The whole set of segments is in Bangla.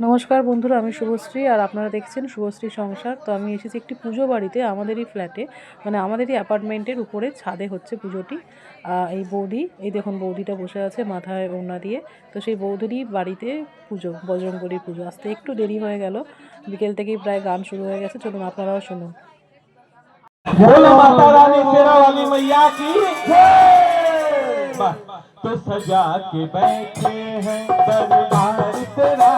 নমস্কার বন্ধুরা আমি শুভশ্রী আর আপনারা দেখছেন শুভশ্রী সংসার তো আমি এসেছি একটি পুজো বাড়িতে আমাদেরই ফ্ল্যাটে মানে আমাদেরই অ্যাপার্টমেন্টের উপরে ছাদে হচ্ছে পুজোটি আহ, এই বৌদি এই দেখুন বৌদিটা বসে আছে মাথায় ওড়না দিয়ে তো সেই বৌদিরই বাড়িতে পুজো বজরঙ্গলির পুজো আসতে একটু দেরি হয়ে গেল বিকেল থেকেই প্রায় গান শুরু হয়ে গেছে চলুন আপনারাও শুনুন बोलो माता रानी तेरा वाली मैया की वाह, तो सजा के बैठे हैं दरबार तेरा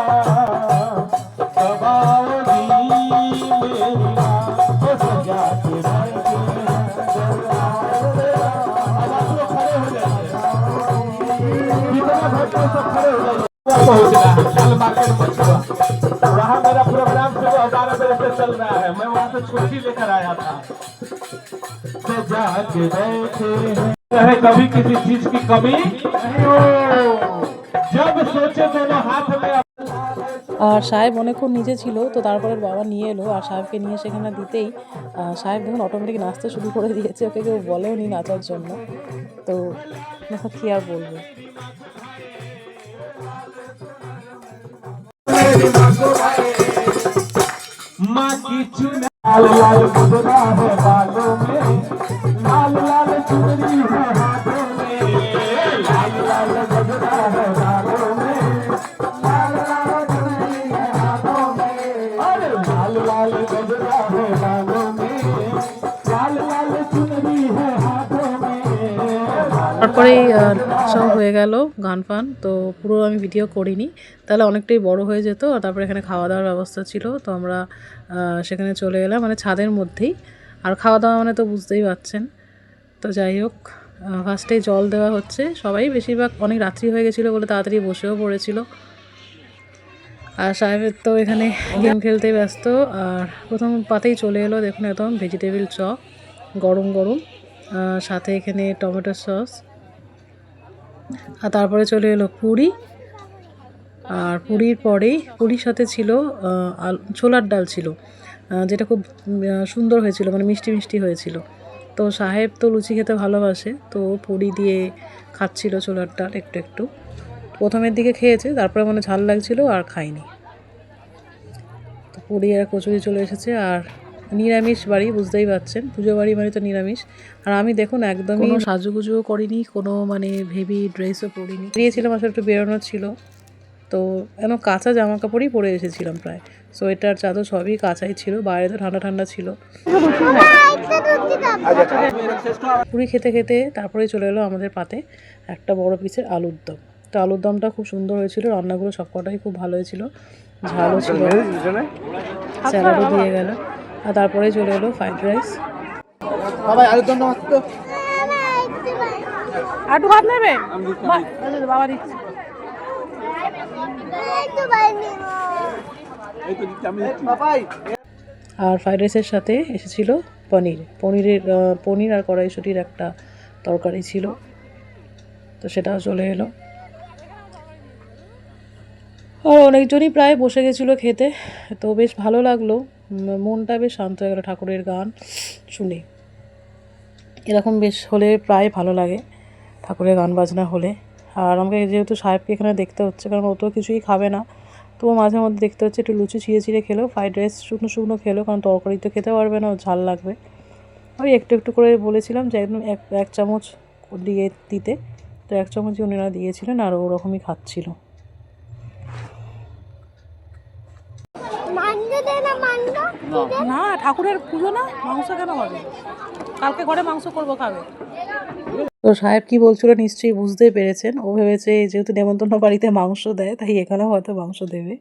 वहाँ मेरा प्रोग्राम सुबह बारह बजे से चल रहा है मैं वहाँ से छुट्टी लेकर आया था सजा के बैठे कभी किसी चीज़ की कमी नहीं हो আর সাহেব অনেকক্ষণ নিজে ছিল, তো তারপরে বাবা নিয়ে এলো আর সাহেবকে নিয়ে সেখানে দিতেই সাহেব দেখুন অটোমেটিক নাচতে শুরু করে দিয়েছে, ওকে কেউ বলেও নি নাচার জন্য। তো কী আর বলব? মা কিছু লাল লাল লাল তারপরেই সব হয়ে গেল গান ফান, তো পুরো আমি ভিডিও করিনি। তাহলে অনেকটাই বড় হয়ে যেত, আর তারপরে এখানে খাওয়া দাওয়ার ব্যবস্থা ছিল, তো আমরা সেখানে চলে এলাম মানে ছাদের মধ্যেই। আর খাওয়া দাওয়া মানে তো বুঝতেই পারছেন তো যাই হোক ফার্স্টেই জল দেওয়া হচ্ছে। সবাই বেশিরভাগ অনেক রাত্রি হয়ে গেছিল বলে তাড়াতাড়ি বসেও পড়েছিল। আর সাহেবের তো এখানে গেম খেলতে ব্যস্ত, আর প্রথম পাতেই চলে এলো, দেখুন একদম ভেজিটেবিল চপ গরম গরম সাথে এখানে টমেটো সস। আর তারপরে চলে এলো পুরি। আর পুরীর পরেই পুরীর সাথে ছিল ছোলার ডাল ছিল যেটা খুব সুন্দর হয়েছিল মানে মিষ্টি মিষ্টি হয়েছিল। তো সাহেব তো লুচি খেতে ভালোবাসে, তো পুরি দিয়ে খাচ্ছিল ছোলার ডাল একটু একটু। প্রথমের দিকে খেয়েছে, তারপরে মানে ঝাল লাগছিল আর খাইনি তো পুরি আর কচুরি চলে এসেছে, আর নিরামিষ বাড়ি বুঝতেই পারছেন। পুজো বাড়ি মানে তো নিরামিষ। আর আমি দেখুন একদমই কোনো সাজুগুজুও করিনি কোনো মানে হেভি ড্রেসও পরিনি। বেরিয়েছিলাম আসলে একটু বেরোনো ছিল। তো একদম কাঁচা জামা কাপড়ই পরে এসেছিলাম প্রায়। সোয়েটার চাদর সবই কাঁচাই ছিল বাইরে তো ঠান্ডা ঠান্ডা ছিল। পুরি খেতে খেতে তারপরে চলে এলো আমাদের পাতে একটা বড় পিসের আলুর দম। তো আলুর দমটা খুব সুন্দর হয়েছিল রান্নাগুলো সবকটাই খুব ভালো হয়েছিল ঝালও ছিল। স্যালাডও দিয়ে গেল। আর তারপরে চলে এলো ফ্রাইড রাইস আটু ভাত নেবে? বাবা দিচ্ছে। আর ফ্রাইড রাইসের সাথে এসেছিল পনির। পনিরের পনির আর কড়াইশুটির একটা তরকারি ছিল। তো সেটাও চলে এলো। আর অনেকজনই প্রায় বসে গেছিল খেতে। তো বেশ ভালো লাগল। মনটা বেশ শান্ত হয়ে গেলো ঠাকুরের গান শুনে। এরকম বেশ হলে প্রায় ভালো লাগে ঠাকুরের গান বাজনা হলে। আর আমাকে যেহেতু সাহেবকে এখানে দেখতে হচ্ছে, কারণ ও তো কিছুই খাবে না, তো মাঝে মধ্যে দেখতে হচ্ছে একটু লুচি ছিঁড়ে ছিঁড়ে খেলো ফ্রাইড রাইস শুকনো শুকনো খেলো কারণ তরকারি তো খেতে পারবে না ঝাল লাগবে। আমি একটু একটু করে বলেছিলাম যে একদম এক এক চামচ দিয়ে দিতে, তো এক চামচই ওনারা দিয়েছিলেন আর ওরকমই খাচ্ছিল। না ঠাকুরের পুজো না মাংস কেন হবে? কালকে ঘরে মাংস করব খাবে তো সাহেব কি বলছিল নিশ্চয়ই বুঝতে পেরেছেন। ও ভেবেছে যেহেতু নেমন্তন্ন বাড়িতে মাংস দেয় তাই এখানেও হয়তো মাংস দেবে।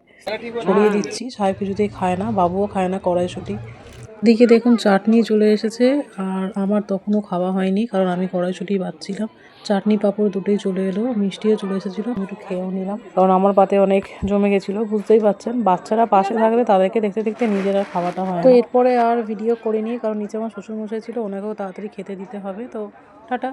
ছড়িয়ে দিচ্ছি। সাহেব কিছুতেই খায় না বাবুও খায় না কড়াইশুটি। দিকে দেখুন চাটনি চলে এসেছে আর আমার তখনও খাওয়া হয়নি কারণ আমি কড়াইশুটি বাচ্ছিলাম চাটনি পাঁপড় দুটোই চলে এলো, মিষ্টিও চলে এসেছিল একটু খেয়েও নিলাম। কারণ আমার পাতে অনেক জমে গেছিল, বুঝতেই পারছেন। বাচ্চারা পাশে থাকলে তাদেরকে দেখতে দেখতে নিজেরা খাওয়াটা হয় তো এরপরে আর ভিডিও করিনি, কারণ নিচে আমার শ্বশুরমশাই ছিল, ওনাকেও তাড়াতাড়ি খেতে দিতে হবে। তো টাটা।